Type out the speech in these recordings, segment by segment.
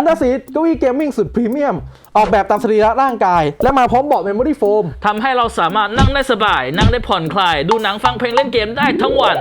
อันดาซีดเก้าอี้เกมมิ่งสุดพรีเมียม ออกแบบตามสรีระร่างกาย และมาพร้อมเบาะเมมโมรี่โฟม ทำให้เราสามารถนั่งได้สบาย นั่งได้ผ่อนคลาย ดูหนังฟังเพลงเล่นเกมได้ทั้งวัน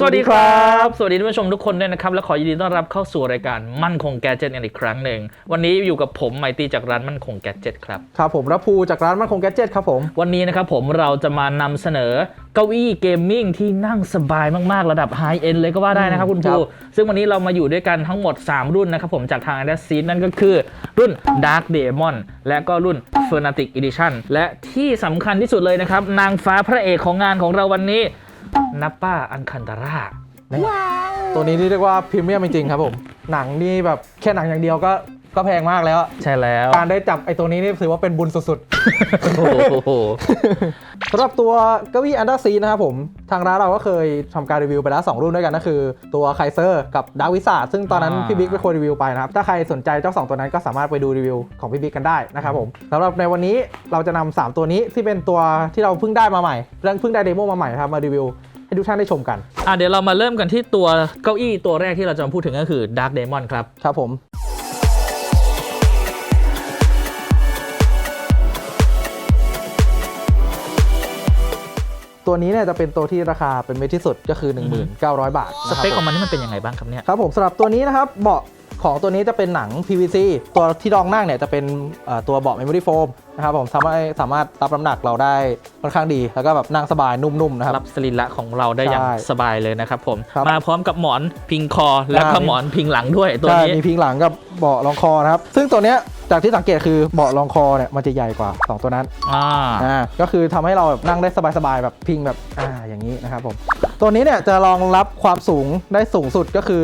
สวัสดีครับ สวัสดีท่านผู้ชมทุกคนด้วยนะครับ และขอยินดีต้อนรับเข้าสู่รายการมั่นคงแกจิตกันอีกครั้งหนึ่ง วันนี้อยู่กับผมไมตรีจากร้านมั่นคงแกจิตครับ ครับผมรับภูจากร้านมั่นคงแกดเจ็ตครับผม วันนี้นะครับผมเราจะมานำเสนอเก้าอี้เกมมิ่งที่นั่งสบายมาก ๆ ระดับไฮเอ็นเลยก็ว่าได้นะครับคุณครัภูบซึ่งวันนี้เรามาอยู่ด้วยกันทั้งหมด 3 รุ่นนะครับผมจากทาง a d a s นั่นก็คือ รุ่น Dark Demon และก็รุ่น Fnatic Edition และที่สำคัญที่สุดเลยนะครับนางฟ้าพระเอกของงานของเราวันนี้ นับป้าอันคันตาร่าตัวนี้นี่เรียกว่าพรีเมียมจริงๆครับผม หนังนี่แบบแค่หนังอย่างเดียวก็ก็แพงมากแล้วอะใช่แล้ว การได้จับไอ้ตัวนี้นี่ถือว่าเป็นบุญสุดโอ้โหๆสำหรับตัวเก้าอี้อันดาซีนะครับผม ทางร้านเราก็เคยทำการรีวิวไปแล้ว 2 รุ่นด้วยกันก็คือ ตัวไคเซอร์กับดาวิสาซึ่งตอนนั้นอ่าพี่บิ๊กเป็นคนรีวิวไปนะครับ ถ้าใครสนใจเจ้าสองตัวนั้นก็สามารถไปดูรีวิวของพี่บิ๊กกันได้นะครับผมสำหรับในวันนี้เราจะนำสามตัวนี้ที่เป็นตัวที่เราเพิ่งได้มาใหม่เรื่องเพิ่งได้เดโมมาใหม่นะครับมารีวิว ให้ทุกท่านได้ชมกันอะเดี๋ยวเรามาเริ่มกันที่ตัวเก้าอี้ตัวแรกที่เราจะมาพูดถึงก็คือ Dark Demon ครับ ครับผมตัวนี้เนี่ยจะเป็นตัวที่ราคาเป็นเมตรที่สุดก็คือ 1,900 บาทสนะครัเปบคของมันนี่มันเป็นยังไงบ้างครับเนี่ย ครับผมสำหรับตัวนี้นะครับเบาะ ของตัวนี้จะเป็นหนัง PVC ตัวที่รองนั่งเนี่ยจะเป็นเอ่อตัวเบาะ Memory Foam นะครับผมสามารถสามารถรับน้ำหนักเราได้ค่อนข้างดี แล้วก็แบบนั่งสบายนุ่มๆนะครับรับสรีระของเราได้อย่างใช่สบายเลยนะครับผมครับมาพร้อมกับหมอนพิงคอ แล้วก็ใช่หมอนพิงหลังด้วยตัวใช่นี้มีพิงหลังกับเบาะรองคอนะครับซึ่งตัวเนี้ยจากที่สังเกตคือเบาะรองคอเนี่ยมันจะใหญ่กว่า 2 ตัวนั้นอ่าอ่าก็คือทำให้เราแบบนั่งได้สบายๆแบบพิงแบบอ่าอย่างนี้นะครับผม ตัวนี้เนี่ยจะรองรับความสูงได้สูงสุดก็คือ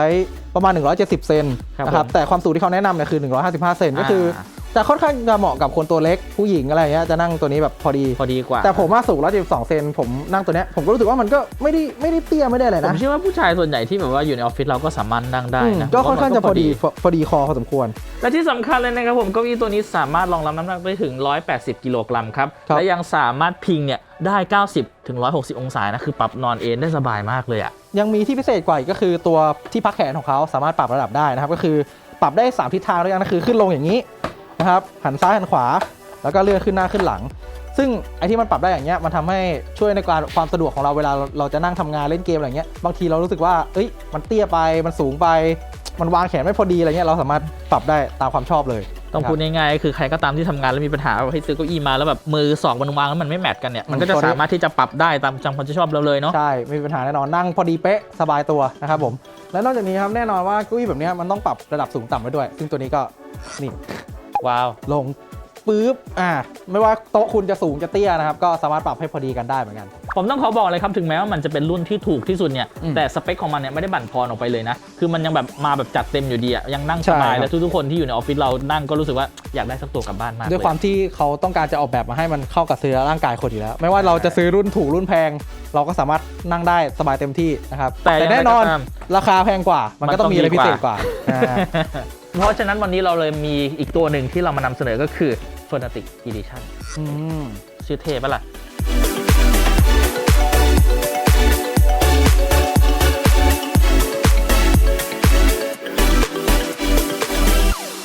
100 ประมาณ 170 เซนครับนะครับผมแต่ความสูงที่เขาแนะนำเนี่ยคือ 155 เซนก็คืออา จะค่อนข้างจะเหมาะกับคนตัวเล็กผู้หญิงอะไรเงี้ยจะนั่งตัวนี้แบบพอดี พอดีกว่า แต่ผมว่าสูง172เซนผมนั่งตัวเนี้ยผมก็รู้สึกว่ามันก็ไม่ได้ไม่ได้เตี้ยไม่ได้อะไรผมนะเชื่อว่าผู้ชายส่วนใหญ่ที่แบบว่าอยู่ในออฟฟิศเราก็สามารถนั่งได้อืมนะก็ค่อนข้างผมจะว่พมัอดีพอพอดีคอพอสมควร และที่สำคัญเลยนะครับผมเก้าอี้ตัวนี้สามารถรองรับน้ำหนักได้ถึง 180 กิโลกรัมครับ ครับ และยังสามารถพิงเนี่ยได้ 90 ถึง 160 องศานะคือปรับนอนเอนได้สบายมากเลยอะยังมีที่พิเศษกว่าอีกก็คือตัวที่พักแขนของเขาสามารถปรับระดับได้นะครับ ก็คือปรับได้ 3 ทิศทางด้วยกันก็คือขึ้นลงอย่างนี้ นะครับหันซ้ายหันขวา แล้วก็เลื่อนขึ้นหน้าขึ้นหลัง ซึ่งไอ้ที่มันปรับได้อย่างเงี้ยมันทำให้ช่วยในการความสะดวกของเราเวลาเราจะนั่งทำงานเล่นเกมอะไรเงี้ยบางทีเรารู้สึกว่าเอ้ยมันเตี้ยไปมันสูงไป มันวางแขนไม่พอดีอะไรเงี้ยเราสามารถปรับได้ตามความชอบเลยต้องพูดนะครับง่ายๆคือใครก็ตามที่ทำงานแล้วมีปัญหาให้ซื้อเก้าอี้มาแล้วแบบมือสองมันวางแล้วมันไม่แมทกันเนี่ยมันก็จะอืมสามารถที่จะปรับได้ตามจำความชอบเราเลยเนาะใช่ไม่มีปัญหาแน่นอนนั่งพอดีเป๊ะสบายตัวนะครับผมและนอกจากนี้ครับแน่นอนว่าเกุ้ยแบบเนี้ยมันต้องปรับระดับสูงต่ำไว้ด้วย ซึ่งตัวนี้ก็นี่ ว้าวลงปุ๊บอ่าไม่ว่าโต๊ะคุณจะสูงจะเตี้ยนะครับ ก็สามารถปรับให้พอดีกันได้เหมือนกัน ผมต้องขอบอกเลยครับถึงแม้ว่ามันจะเป็นรุ่นที่ถูกที่สุดเนี่ย อืมแต่สเปคของมันเนี่ยไม่ได้บั่นทอนออกไปเลยนะ คือมันยังแบบมาแบบจัดเต็มอยู่ดีอะยังนั่งใช่สบายครับ และทุกๆคนที่อยู่ในออฟฟิศเรานั่งก็รู้สึกว่าอยากได้สักตัวกลับบ้านมากด้วยเลยความที่เขาต้องการจะออกแบบมาให้มันเข้ากับเสื้อร่างกายคนอยู่แล้ว ไม่ว่าเราจะซื้อรุ่นถูกรุ่นแพง เราก็สามารถนั่งได้สบายเต็มที่นะครับแต่ยังไงแน่นอนก็ตามราคาแพงกว่า มันก็ต้องมีอะไรพิเศษกว่าอ่า เพราะฉะนั้นวันนี้เราเลยมีอีกตัวหนึ่งที่เรามานำเสนอก็คือ Fnatic Edition อืมชื่อเท่ปะล่ะ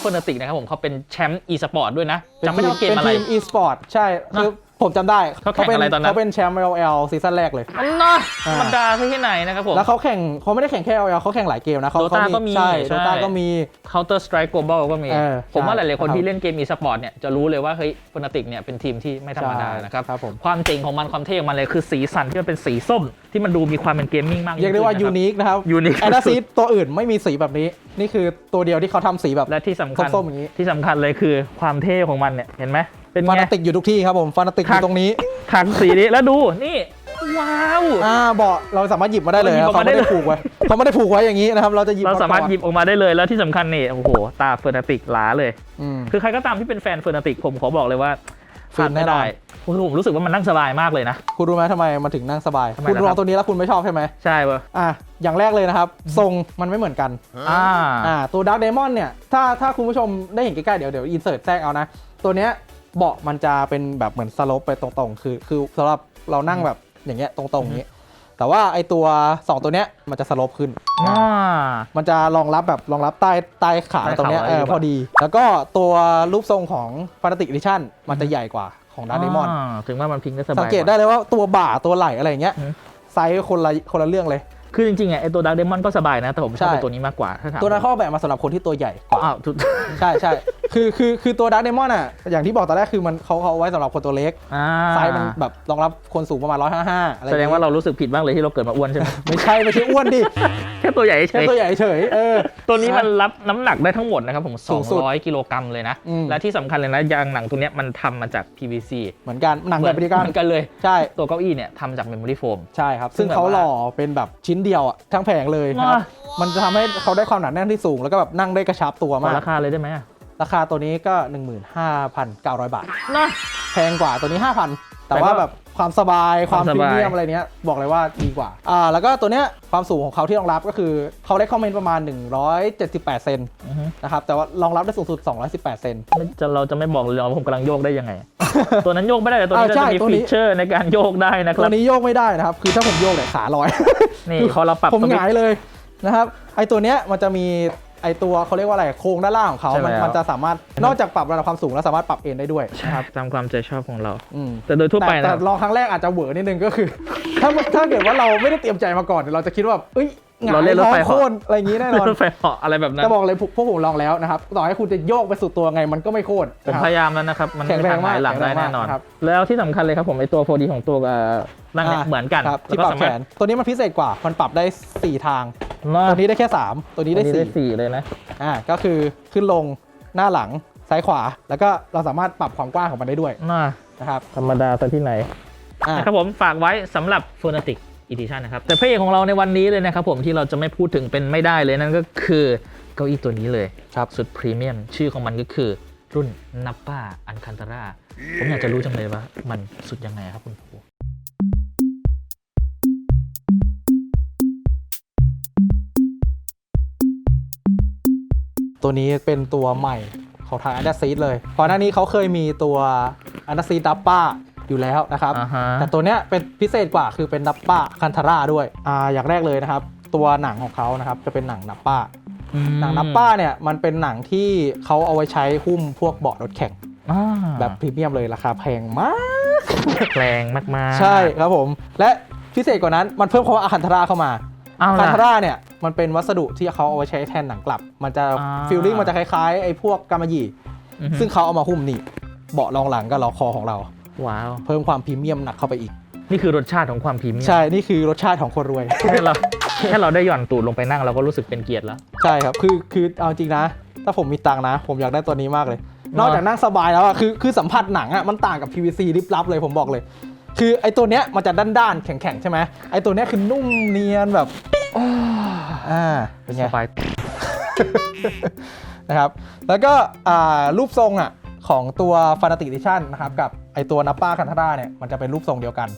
f n a t i c นะครับผมเขาเป็นแชมป์ e-sport ด้วยนะจำไม่ได้ว่าเกมอะไรเป็นทีม e-sport ใช่นะคือ ผมจำได้เขาแข่งป็อะไรตอนนั้น เขาเป็นแชมป์ LL ซีซั่นแรกเลย อันน่ะธอ่ารรมดาซะที่ไหนนะครับผม แล้วเขาแข่งเขาไม่ได้แข่งแค่ LL เขาแข่งหลายเกมนะเขา Dota เขาก็มีใช่ใช่ โดตาก็มี Counter Strike Global ก็มี เออผมว่าหใช่ลาย ๆ คนครับที่เล่นเกม e-sport เนี่ยจะรู้เลยว่าเฮ้ย Fnatic เนี่ยเป็นทีมที่ไม่ธรรมดาใช่นะครับ ครับผม ความเจ๋งของมันความเท่ของมันเลยคือสีสันที่มันเป็นสีส้ม ที่มันดูมีความเป็นเกมมิ่งมากเรียกได้ว่าขึ้ยูนนะครับนิคนะครับ unique แอนดาซีตัวอื่นไม่มีสีแบบนี้ นี่คือตัวเดียวที่เขาทำสีแบบ และที่สำคัญส้มๆอย่างนี้ ที่สำคัญเลยคือความเท่ของมันเนี่ยเห็นไหม เป็นฟาไงนาติกอยู่ทุกที่ครับผมฟานาติกอครับ ยู่ตรงนี้ถังสีนี้แล้วดูนี่ ว้าว อ่าเบาะเราสามารถหยิบมาได้เลยเราหยิบนะออกเขามาได้ไม่ได้เลยผูกไว้เขาไม่ได้ผูกไว้อย่างนี้นะครับ เราจะหยิบเราสามารถหยิบก่ออกมาได้เลยแล้วที่สำคัญนี่โอ้โหตาเฟอร์นาติกหลาเลยอนอืม คือใครก็ตามที่เป็นแฟนเฟอร์นาติกผมขอบอกเลยว่าฟินแน่นอนโอ้โหผมรู้สึกว่ามันนั่งสบายมากเลยนะ คุณรู้ไหมทำไมมันถึงนั่งสบาย ทำไมคุณล่ะลครัองบตัวนี้แล้วคุณไม่ชอบใช่ไหมใช่ปะอะอย่างแรกเลยนะครับ ทรงมันไม่เหมือนกัน อ่า อ่าตัวด a r k กเดมอนเนี่ยถ้าถ้าคุณผู้ชมได้เห็นใกล้ๆ เดี๋ยวเดี๋ยวอินเสิร์ตแทรกเอานะ ตัวเนี้ย เบาะมันจะเป็นแบบเหมือนสโลปไปตรงๆ คือ คือสำหรับเรานั่งแบบอย่างเงี้ยตรงๆอย่างนี้ แต่ว่าไอตัว 2 ตัวเนี้ยมันจะสโลปขึ้น อ่า มันจะรองรับแบบรองรับใต้ใต้ขาใต้ขาตรงเนี้ยเออไว้ดีกว่าพอดี แล้วก็ตัวรูปทรงของ Fanatic Edition มันจะใหญ่กว่าของดาร์ d มอนาถึงว่ามันพิงได้สบายสังเกตว่าได้เลยว่าตัวบ่าตัวไหล่อะไรอย่างเงี้ยอืม ไซส์คนละคนละเรื่องเลย คือจริงๆอะไอตัวดักเดมอนก็สบายนะ แต่ผมชอบใช่ ไอ้ตัวนี้มากกว่าถ้าถามตัวนั้นเขาออกแบบมาสำหรับคนที่ตัวใหญ่กว่า อ้าวทุกใช่ใช่คือคือคือตัวดาร์ d มอนอะ อย่างที่บอกตอนแรกคือมันเขาเขาเอาไว้สำหรับคนตัวเล็ก อ่าไซส์มันแบบรองรับคนสูงประมาณ 155 อะไรแสดงว่าเรารู้สึกผิดบ้างเลยที่เราเกิดมาอ้วนใช่ไหม ไม่ใช่ ไม่ใช่อ้วนดิแค่ตัวใหญ่เฉแค่ยตัวใหญ่เฉย เออ ตัวนี้มันรับน้ำหนักได้ทั้งหมดนะครับผม สูงสุด200 กิโลกรัมเลยนะ อืม และที่สำคัญเลยนะยางหนังตัวเนี้ยมันทำมาจาก PVC เหมือนกันหนังเหแบมือบนเดียวกันเหมือนกันเลย ใช่ ตัวเก้าอี้เนี่ยทำจากเมมโมรี่โฟม ใช่ครับ ซึ่ซึ่งงแบบเขาว่าหล่อเป็นแบบชิ้นเดียวอะทั้งแผงเลยนะครับ ว้า มันจะทำให้เขาได้ความหนาแน่นที่สูง แล้วก็แบบนั่งได้กระชับตัวขอมาก ราคาเลยได้ไหมอะราคาตัวนี้ก็ 15,900 บาท นะ แพงกว่าตัวนี้ 5,000 แต่แต่ก็ว่าแบบ ความสบายความความพสรีบายเมียมอะไรเนี้ยบอกเลยว่าดีกว่าอ่าแล้วก็ตัวเนี้ยความสูงของเขาที่รองรับก็คือเขาได้คอมเมนต์ประมาณ 178 เซนอือฮึนะครับแต่ว่ารองรับได้สูงสุด 218 เซนไม่จะเราจะไม่บอกเลยเหรอว่าผมกำลังโยกได้ยังไง ตัวนั้นโยกไม่ได้แต่ตัวนี้อ่าใช่จะมีตัวนี้ฟีเจอร์ในการโยกได้นะคตัรัวบนี้โยกไม่ได้นะครับคือถ้าผมโยกเนี่ยขาลอยนี่พอเราปรับผมสวิหตงายช์เลยนะครับไอตัวเนี้ยมันจะมีไอตัวเขาเรียกว่าอะไรโครงด้านล่างของเขาใช่มันแล้ว มันจะสามารถนอกจากปรับระดับความสูงแล้วสามารถปรับเอนได้ด้วยใช่ครับตามความใจชอบของเรา อืม แต่โดยทั่วไปแต่นะ แต่ลองครั้งแรกอาจจะเหวอนิดนึงก็คือ ถ้าถ้าเกิดว่าเราไม่ได้เตรียมใจมาก่อนเนี่ยเราจะคิดว่าเอ้ยหงาย เราเล่นรถท้องไฟโค่เหาะนอะไรอย่างนี้แน่นอนรถไฟเหาะอะไรแบบนั้นจะบอกเลยพวกพวกผมลองแล้วนะครับต่อให้คุณจะโยกไปสุดตัวไงมันก็ไม่โค่นผมนะครับพยายามแล้วนะครับมันแข็งแรงไม่ทำหายหลังมากได้แข็งแรงแน่นอนมากครับแล้วที่สำคัญเลยครับผมไอตัวโฟดีของตัวเอ่อนั่งเนี่ยเหมือนกันครับแล้วที่ก็ปรับสาแขมารถนตัวนี้มันพิเศษกว่ามันปรับได้ 4 ทางเนาะตัวนี้ได้แค่ 3 ตัวนี้ได้อันนี้ได้4สี่เลยนะอ่าก็คือขึ้นลงหน้าหลังซ้ายขวา แล้วก็เราสามารถปรับความกว้างของมันได้ด้วยน่านะครับธรรมดาซะที่ไหนอ่านะครับผมฝากไว้สำหรับ f o n a t i c Edition นะครับ แต่พระเอกของเราในวันนี้เลยนะครับผมที่เราจะไม่พูดถึงเป็นไม่ได้เลยนั่นก็คือเก้าอี้ตัวนี้เลยครับสุดพรีเมียมชื่อของมันก็คือรุ่นนัปป้าอันคันตาร่าผมอยากจะรู้จังเลยว่ามันสุดยังไงครับคุณครูตัวนี้เป็นตัวใหม่ของทาง a n d a s e e d เลยก่อนหน้านี้เขาเคยมีตัว a n d a s e e d ดับป้า อยู่แล้วนะครับ อ่าฮะ แต่ตัวเนี้ยเป็นพิเศษกว่าคือเป็นดับป้าคันทาร่าด้วยอ่าอย่างแรกเลยนะครับ ตัวหนังของเขานะครับจะเป็นหนังนับป้าหนังนับป้าเนี่ยมันเป็นหนังที่เขาเอาไว้ใช้หุ้มพวกเบาะรถแข่ง อ่าแบบพรีเมียมเลยราคาแพงมาก แรงมากๆใช่ครับผม และพิเศษกว่านั้นมันเพิ่มคำว่าอาคันทาร่าเข้ามาเอาคันล่ะทาร่าเนี่ยมันเป็นวัสดุที่เขาเอาไว้ใช้แทนหนังกลับ มันจะอ่า ฟิลลิ่งมันจะคล้ายๆไอ้พวกกำมะหยี่ อือฮึซึ่งเขาเอามาหุ้มนี่เบาะรองหลังกับล้อคอของเรา ว้าว เพิ่มความพรีเมียมหนักเข้าไปอีก นี่คือรสชาติของความพรีเมียมใช่ นี่คือรสชาติของคนรวย แค่เราแค่เราได้หย่อนตูดลงไปนั่งเราก็รู้สึกเป็นเกียรติแล้ว ใช่ครับ คือคือเอาจริงนะ ถ้าผมมีตังค์นะ ผมอยากได้ตัวนี้มากเลย นอกจากนั่งสบายแล้วอะคือคือสัมผัสหนังอะมันต่างกับ PVC ลิบลับเลยผมบอกเลย คือไอ้ตัวเนี้ยมันจะด้านๆแข็งๆใช่ไหมไอ้ตัวเนี้ยคือนุ่มเนียนแบบอ่าเป็นไงสบายนะครับ แล้วก็อ่ารูปทรงอะของตัว Fanatic Edition นะครับกับ ไอตัวนัปป้าคันทาร่าเนี่ยมันจะเป็นรูปทรงเดียวกัน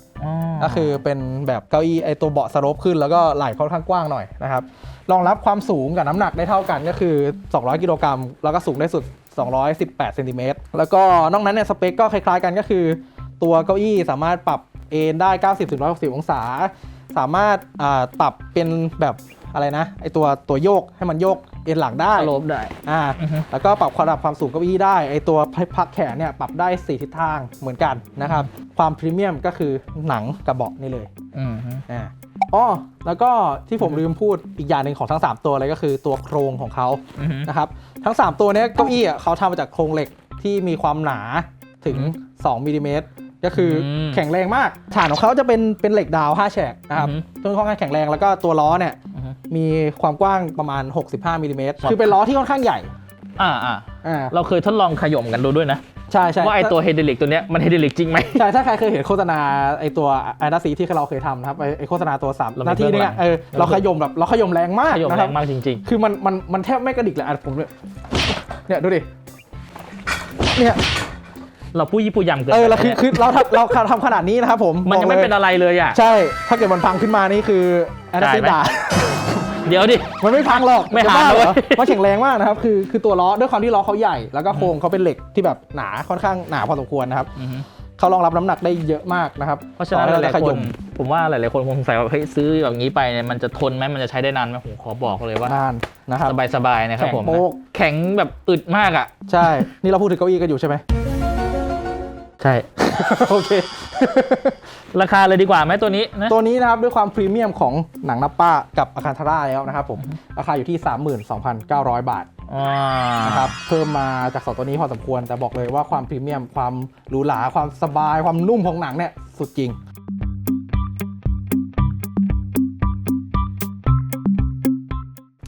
ก็คือเป็นแบบเก้าอี้ไอตัวเบาะสโลปขึ้นแล้วก็ไหล่ค่อนข้างกว้างหน่อยนะครับรองรับความสูงกับน้ำหนักได้เท่ากันก็คือ 200 กิโลกรัมแล้วก็สูงได้สุด 218เซนติเมตรแล้วก็นอกนั้นเนี่ยสเปคก็คล้ายๆกันก็คือ ตัวเก้าอี้สามารถปรับเอนได้ 90-160 องศา สามารถอ่าปรับเป็นแบบ อะไรนะไอตัวตัวโยกให้มันโยกเอนหลังได้สโลปได้ อ่าอือฮึ แล้วก็ปรับระดับความสูงเก้าอี้ได้ไอตัวพักแขนเนี่ยปรับได้4ทิศทางเหมือนกันนะครับความพรีเมียมก็คือหนังกับเบาะนี่เลย อืมฮึอ่าอ๋อแล้วก็ที่ผมลืมพูดอีกอย่างหนึ่งของทั้ง 3 ตัวเลยก็คือตัวโครงของเขาอือฮึนะครับทั้ง 3 ตัวเนี้ยเก้าอี้อะเขาทำมาจากโครงเหล็กที่มีความหนาถึง2มิลลิเมตรก็คืออมแข็งแรงมาก ฐานของเขาจะเป็นเป็นเหล็กดาว 5 แฉกนะครับอือฮึ ซึ่งค่อนข้างแข็งแรงแล้วก็ตัวล้อเนี่ยอือฮึ มีความกว้างประมาณ 65มิลลิเมตรครับคือเป็นล้อที่ค่อนข้างใหญ่ อ่าอ่าอ่า เราเคยทดลองขย่มกันดูด้วยนะ ใช่ใช่ว่าไอตัวเฮดเดลิกตัวเนี้ยมันเฮดเดลิกจริงไหม ใช่ ถ้าใครเคยเห็นโฆษณาไอตัวไอนาซีที่เราเคยทำนะครับไอไอโฆษณาตัวสามเรามีนาทีเนี่ยเบื้องหลัง เออเราขยมแบบเราขยมแรงมากขย่มนะแรครับงมากจริง คือมันมันมันแทบไม่กระดิกเลยอะผมเนี่ยเนี่ยดูดิเนี่ยๆ เราพูดยี่ปูยำเกินเออไปเราคือนี่ยคือเราทำเราทำขนาดนี้นะครับผมมันยังไม่บกลเป็นอะไรเลยอะ ใช่ ถ้าเกิดมันพังขึ้นมานี่คือแอนนาซีจ่ายไหม ด่า เดี๋ยวดิ มันไม่พังหรอกไม่หาจะบ้เหรเลยอมันแข็งแรงมากนะครับ คือคือตัวล้อด้วยความที่ล้อเขาใหญ่ แล้วก็โครงเขาเป็นเหล็กที่แบบหนาค่อนข้างหนาพอสมควรนะครับอือฮึเขารองรับน้ำหนักได้เยอะมากนะครับเพราะฉะนั้นหต่อให้ลายขๆคยนมผมว่าหลายๆคนคงสงสัยว่าเฮ้ยซื้อแบบนี้ไปเนี่ยมันจะทนไหมมันจะใช้ได้นานไหมผมขอบอกเลยว่า นานนะครับ สบายๆนะครับแข็งผมโป๊กแข็งแบบอึดมากอะ ใช่ นี่เราพูดถึงเก้าอี้กันอยู่ใช่ไหม ใช่ โอเค ราคาเลยดีกว่าไหมตัวนี้นะ ตัวนี้นะครับด้วยความพรีเมียมของหนังนับป้ากับอาคารทาร่าแล้วนะครับผม ราคาอยู่ที่ 32,900 บาทอ่านะครับเพิ่มมาจากสองตัวนี้พอสมควร แต่บอกเลยว่าความพรีเมียมความหรูหราความสบายความนุ่มของหนังเนี่ยสุดจริง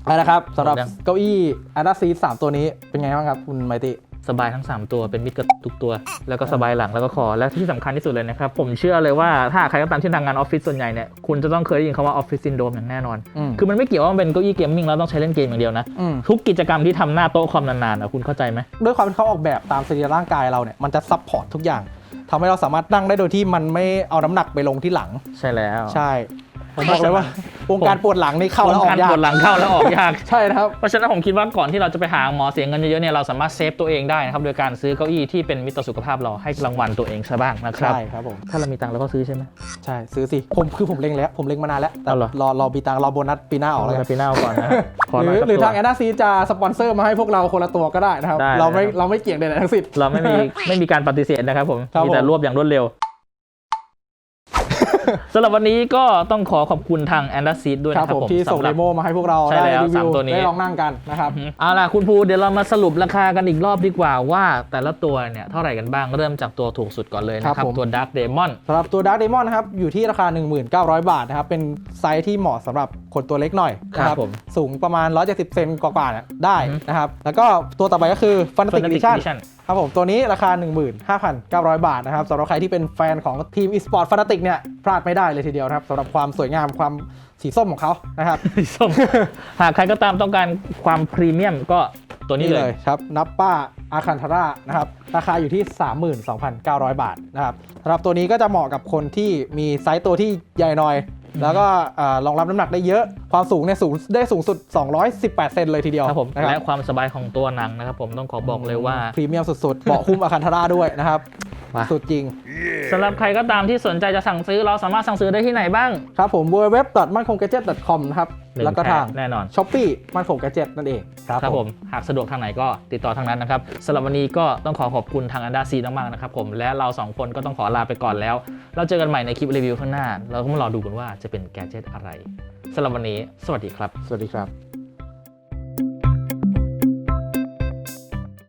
เอาละครับสำหรับเก้าอี้อันดับซีสามตัวนี้เป็นไงบ้างครับคุณไมติ สบายทั้ง 3 ตัวเป็นมิตรกับทุกตัว แล้วก็สบายหลังแล้วก็คอและที่สำคัญที่สุดเลยนะครับ ผมเชื่อเลยว่าถ้าใครก็ตามที่ทำงานออฟฟิศส่วนใหญ่เนี่ยคุณจะต้องเคยได้ยินคำว่าออฟฟิศซินโดรมอย่างแน่นอนอืมคือมันไม่เกี่ยวว่ามันเป็นเก้าอี้เกมมิ่งแล้วต้องใช้เล่นเกมอย่างเดียวนะอืมทุกกิจกรรมที่ทำหน้าโต๊ะคอมนานๆนะคุณเข้าใจไหมด้วยความที่เขาออกแบบตามสรีระร่างกายเราเนี่ยมันจะซับพอร์ตทุกอย่างทำให้เราสามารถนั่งได้โดยที่มันไม่เอาน้ำหนักไปลงที่หลัง ใช่แล้ว ใช่ ผมบอกเลยว่าวงการปวดหลังนี่เข้าแล้วออกการยาปกวดหลังเข้าแล้วออกยากใช่นะครับเพราะฉะนั้นผมคิดว่าก่อนที่เราจะไปหาหมอเสียเงินเยอะๆเนี่ยเราสามารถเซฟตัวเองได้นะครับโดยการซื้อเก้าอี้ที่เป็นมิตรต่อสุขภาพเราให้รางวัลตัวเองซะบ้างนะครับใช่ครับผมถ้าเรามีตังค์เราก็ซื้อใช่ไหมใช่ซื้อสิผมคือผมเล็งแล้วผมเล็งมานานแล้วแต่เอาเหรอรอรอปีตังค์รอโบนัสปีหน้าออกแล้วกันปีหน้าเอาก่อนนะขอหหน่รือยอสักหรือตัวทางแอนนาซีจะสปอนเซอร์มาให้พวกเราคนละตัวก็ได้นะครับได้เราไม่นะครับเราไม่เกี่ยงใดๆทั้งสิ้นเราไม่มีไม่มีการปฏิเสธนะครับผมครับมีแต่ผมรวบอย่างรวดเร็ว สำหรับวันนี้ก็ต้องขอขอบคุณทางแอนด์ซีดด้วยครับนะครับผมผมที่ส่งสำหเดรับโมมาให้พวกเราใช่ได้แล้วรีวิสามวตัวนี้ได้ลองนั่งกันนะครับเอาล่ะคุณภูเดี๋ยวเรามาสรุปราคากันอีกรอบดีกว่าว่าแต่ละตัวเนี่ยเท่าไหร่กันบ้างเริ่มจากตัวถูกสุดก่อนเลยนะคครัรับบผมตัว Dark Demon สำหรับตัว Dark Demon นะครับอยู่ที่ราคา 1900 บาทนะครับเป็นไซส์ที่เหมาะสำหรับ คนตัวเล็กหน่อยนะคครัรับบผมสูงประมาณ 170 เซนกว่าๆเนี่ยได้อือฮึ นะครับ แล้วก็ตัวต่อไปก็คือ Fanatic Fanatic Edition Edition ครับผมตัวนี้ราคา 15,900 บาทนะครับสำหรับใครที่เป็นแฟนของทีม eSport Fanatic เนี่ยพลาดไม่ได้เลยทีเดียวนะครับสำหรับความสวยงามความสีส้มของเขานะครับ สีส้มหากใครก็ตามต้องการความพรีเมียมก็ตัวนี้นี่เลเลยยครับ นับป้าอาคันทาร่านะครับ ราคาอยู่ที่ 32,900 บาทนะครับสำหรับตัวนี้ก็จะเหมาะกับคนที่มีไซส์ตัวที่ใหญ่หน่อย แล้วก็อ่ารองรับน้ำหนักได้เยอะ ความสูงเนี่ยสูงได้สูงสุด 218 เซนเลยทีเดียวครับผมนะและความสบายของตัวหนังนะครับผมต้องขอบอกเลยว่าพรีเมียมสุดๆเบาะหุ้มอาคันทาร่าด้วยนะครับ ว้าสุดจริง สำหรับใครก็ตามที่สนใจจะสั่งซื้อเราสามารถสั่งซื้อได้ที่ไหนบ้าง ครับผม w w w m a n k o n g a d g e t c o m นะครับ หนึ่งแล้วก็ทางแแน่นอน ช้อปปี้มันคงแกจ e t นั่นเองครับครับผมหากสะดวกทางไหนก็ติดต่อทางนั้นนะครับสำหรับวันนี้ก็ต้องขอขอบคุณทางอันดาซีมากๆนะครับผมและเราสองคนก็ต้องขอลาไปก่อนแล้ว เราเจอกันใหม่ในคลิปรีวิวข้างหน้า เราก็มารอดูกันว่าจะเป็นแกดเจิตอะไรสำหรับวันนี้ สวัสดีครับ สวัสดีครับ